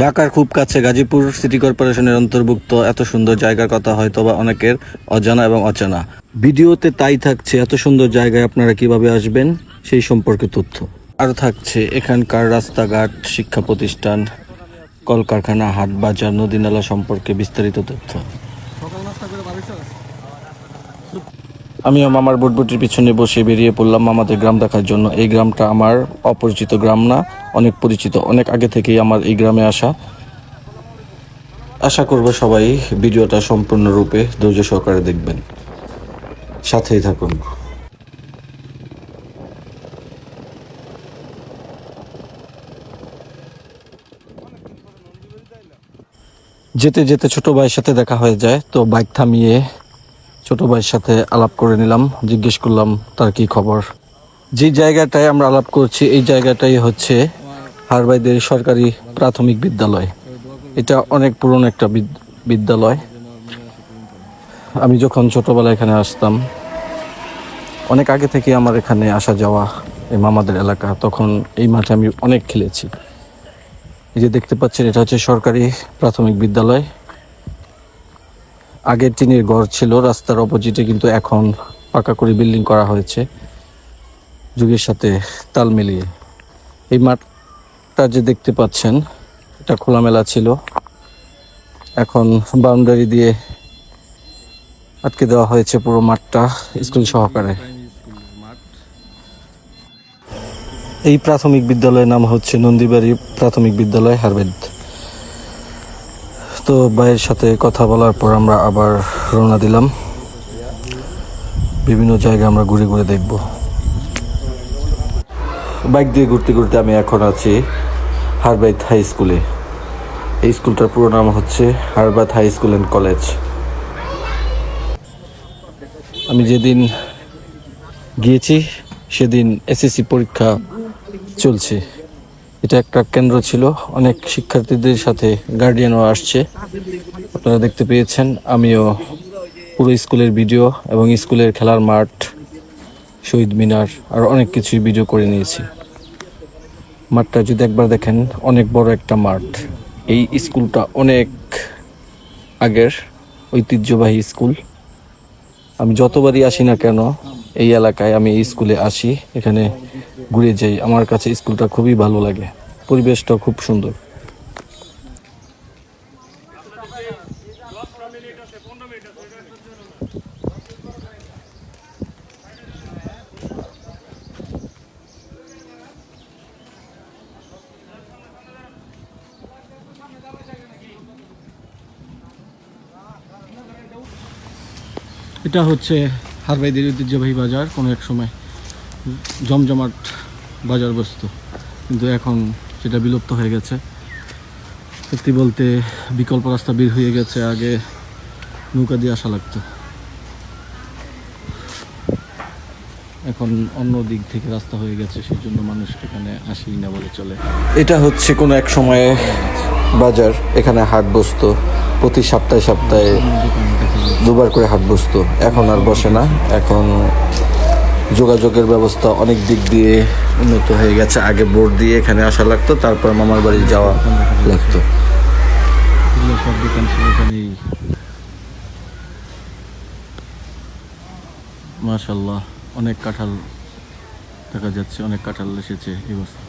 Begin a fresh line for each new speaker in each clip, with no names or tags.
ঢাকার খুব কাছে গাজীপুর সিটি কর্পোরেশনের অন্তর্ভুক্ত এত সুন্দর জায়গার কথা হয়তো বা অনেকের অজানা এবং অচেনা। ভিডিওতে তাই থাকছে, এত সুন্দর জায়গায় আপনারা কীভাবে আসবেন সেই সম্পর্কে তথ্য। আর থাকছে এখানকার রাস্তাঘাট, শিক্ষা প্রতিষ্ঠান, কলকারখানা হাট বাজার নদী নালা সম্পর্কে বিস্তারিত তথ্য। আমিও মামার বুটবুটির পিছনে বসে বেরিয়ে পড়লাম মামাদের গ্রাম দেখার জন্য। এই গ্রামটা আমার অপরিচিত গ্রাম না, অনেক পরিচিত, অনেক আগে থেকেই আমার এই গ্রামে আসা। আশা করব সবাই ভিডিওটা সম্পূর্ণরূপে ধৈর্য সহকারে দেখবেন। সাথেই থাকুন। যেতে যেতে ছোট ভাইয়ের সাথে দেখা হয়ে যায়, তো বাইক থামিয়ে ছোট ভাইয়ের সাথে আলাপ করে নিলাম, জিজ্ঞেস করলাম, তার কি খবর? যে জায়গাটায় আমরা আলাপ করছি, এই জায়গাটাই হচ্ছে হারবাইদের সরকারি প্রাথমিক বিদ্যালয়। এটা অনেক পুরনো একটা বিদ- বিদ্যালয়। আমি যখন ছোটবেলায় এখানে আসতাম, অনেক আগে থেকে আমার এখানে আসা যাওয়া এই মামাদের এলাকা, তখন এই মাঠে আমি অনেক খেলেছি। এই যে দেখতে পাচ্ছেন, এটা হচ্ছে সরকারি প্রাথমিক বিদ্যালয়। আগে টিনের ঘর ছিল, রাস্তার অপোজিটে কিন্তু এখন পাকা করে বিল্ডিং করা হয়েছে। যুগের সাথে তাল মিলিয়ে। এই মাঠটা যে দেখতে পাচ্ছেন, এটা খোলামেলা ছিল। এখন বাউন্ডারি দিয়ে আটকে দেওয়া হয়েছে পুরো মাঠটা স্কুল সহকারে। এই প্রাথমিক বিদ্যালয়ের নাম হচ্ছে নন্দীবাড়ি প্রাথমিক বিদ্যালয়, হারবেদ। তো ভাইয়ের সাথে কথা বলার পর আমরা আবার রওনা দিলাম। বিভিন্ন জায়গা আমরা ঘুরে ঘুরে দেখব। বাইক দিয়ে ঘুরতে ঘুরতে আমি এখন আছি হারবাইত হাই স্কুলে। এই স্কুলটার পুরো নাম হচ্ছে হারবাত হাই স্কুল অ্যান্ড কলেজ। আমি যেদিন গিয়েছি, সেদিন এসএসসি পরীক্ষা চলছে। এটা একটা কেন্দ্র ছিল। অনেক শিক্ষার্থীদের সাথে গার্ডিয়ানও আসছে। আপনারা দেখতে পেয়েছেন, আমিও পুরো স্কুলের ভিডিও এবং স্কুলের খেলার মাঠ, শহীদ মিনার, আর অনেক কিছুই ভিডিও করে নিয়েছি। মাঠটা যদি একবার দেখেন, অনেক বড় একটা মাঠ। এই স্কুলটা অনেক আগের ঐতিহ্যবাহী স্কুল। আমি যতবারই আসি না কেন, এই এলাকায় আমি এই স্কুলে আসি। এখানে ঘুরে যাই। আমার কাছে স্কুলটা খুবই ভালো লাগে। পরিবেশটা খুব সুন্দর। এটা হচ্ছে হারবাইদের ঐতিহ্যবাহী বাজার, কোনো এক সময় জমজমাট বাজার বস্তু। কিন্তু এখন সেটা বিলুপ্ত হয়ে গেছে। সত্যি বলতে বিকল্প রাস্তা বের হয়ে গেছে আগে নৌকা দিয়ে আসা লাগতো। এখন অন্য দিক থেকে রাস্তা হয়ে গেছে সেই জন্য মানুষ এখানে আসেই না বলে চলে। এটা হচ্ছে কোনো এক সময়ে বাজার এখানে হাট বসতো প্রতি সপ্তাহে সপ্তাহে দুবার করে হাট বসতো। এখন আর বসে না এখন যোগাযোগের ব্যবস্থা অনেক দিক দিয়ে উন্নত হয়ে গেছে। আগে বোর্ড দিয়ে এখানে আসা লাগতো তারপর মামার বাড়ি যাওয়া লাগতো। সব দোকান ছিল এখানেই। মাশাল্লাহ অনেক কাঁঠাল দেখা যাচ্ছে অনেক কাঁঠাল এসেছে এই বছর।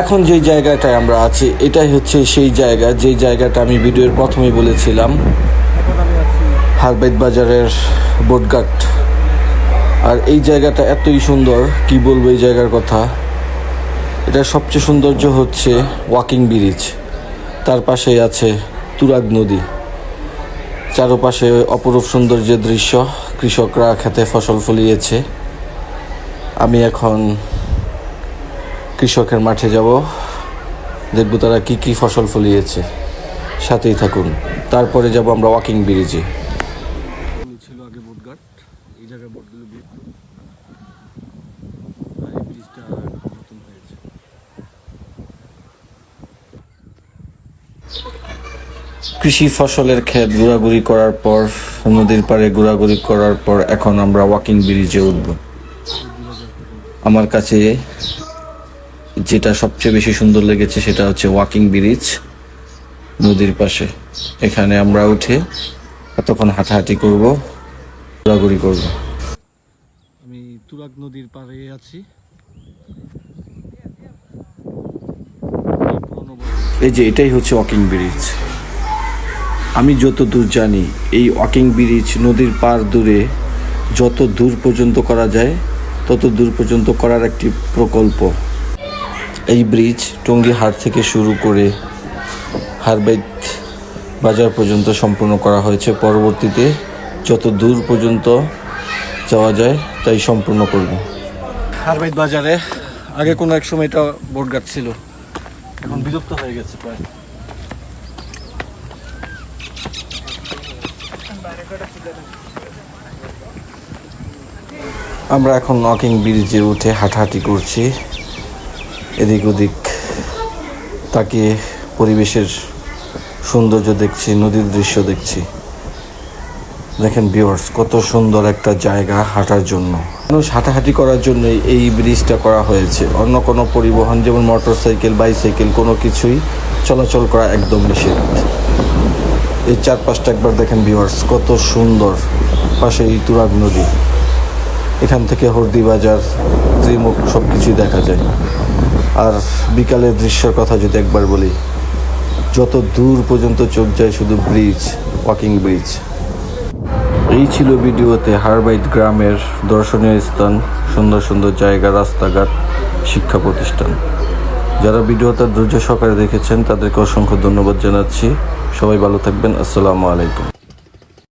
এখন যে জায়গাটায় আমরা আছি এটাই হচ্ছে সেই জায়গা। যেই জায়গাটা আমি ভিডিওর প্রথমে বলেছিলাম হারবেদ বাজারের বোটঘাট। আর এই জায়গাটা এতই সুন্দর, কি বলব এই জায়গার কথা? এটা সবচেয়ে সৌন্দর্য হচ্ছে ওয়াকিং ব্রিজ। তার পাশেই আছে তুরাগ নদী। চারপাশে অপরূপ সৌন্দর্যের দৃশ্য, কৃষকরা খেতে ফসল ফলিয়েছে। আমি এখন কৃষকের মাঠে যাব। দেখব তারা কি কি ফসল ফলিয়েছে। সাথেই থাকুন। তারপরে যাব আমরা ওয়াকিং ব্রিজে ছিল আগে বোটঘাট এই জায়গায় বোটগুলো বিক্রি আর এই ব্রিজটা নতুন হয়েছে কৃষি ফসলের ক্ষেত ঘোরাঘুরি করার পর নদীর পাড়ে ঘোরাঘুরি করার পর এখন আমরা ওয়াকিং ব্রিজে উঠব। আমার কাছে যেটা সবচেয়ে বেশি সুন্দর লেগেছে সেটা হচ্ছে ওয়াকিং ব্রিজ নদীর পাশে। এখানে আমরা উঠে এতক্ষণ হাঁটাহাঁটি করব ঘোরাঘুরি করব। আমি তুরাগ নদীর পাড়ে আছি। এই যে এটাই হচ্ছে ওয়াকিং ব্রিজ আমি যত দূর জানি, এই ওয়াকিং ব্রিজ নদীর পার দূরে যত দূর পর্যন্ত করা যায়, তত দূর পর্যন্ত করার একটি প্রকল্প। এই ব্রিজ টঙ্গী হাট থেকে শুরু করে হারবাইত বাজার পর্যন্ত সম্পূর্ণ করা হয়েছে। পরবর্তীতে যত দূর পর্যন্ত যাওয়া যায়, তাই সম্পূর্ণ করব। হারবাইত বাজারে আগে কোনো এক সময় এটা বোটঘাট ছিল। এখন বিলুপ্ত হয়ে গেছে প্রায়। আমরা এখন নকিং ব্রিজে উঠে হাঁটাহাঁটি করছি। এদিক ওদিক তাকিয়ে পরিবেশের সৌন্দর্য দেখছি, নদীর দৃশ্য দেখছি। দেখেন ভিউয়ার্স কত সুন্দর একটা জায়গা হাঁটার জন্য। মানুষ হাঁটাহাঁটি করার জন্য এই ব্রিজটা করা হয়েছে। অন্য কোনো পরিবহন, যেমন মোটর সাইকেল বাইসাইকেল কোনো কিছুই চলাচল করা একদম নিষেধ। এই চারপাশটা একবার দেখেন ভিউয়ার্স কত সুন্দর। পাশে এই তুরাগ নদী। এখান থেকে হরদি বাজার, ত্রিমুখ সব কিছুই দেখা যায়। আর বিকালের দৃশ্যের কথা যদি একবার বলি, যত দূর পর্যন্ত চোখ যায় শুধু ব্রিজ ওয়াকিং ব্রিজ এই ছিল ভিডিওতে হারবাইট গ্রামের দর্শনীয় স্থান, সুন্দর সুন্দর জায়গা, রাস্তাঘাট, শিক্ষা প্রতিষ্ঠান। যারা ভিডিওটা ধৈর্য সহকারে দেখেছেন তাদেরকে অসংখ্য ধন্যবাদ জানাচ্ছি। সবাই ভালো থাকবেন। আসসালামু আলাইকুম।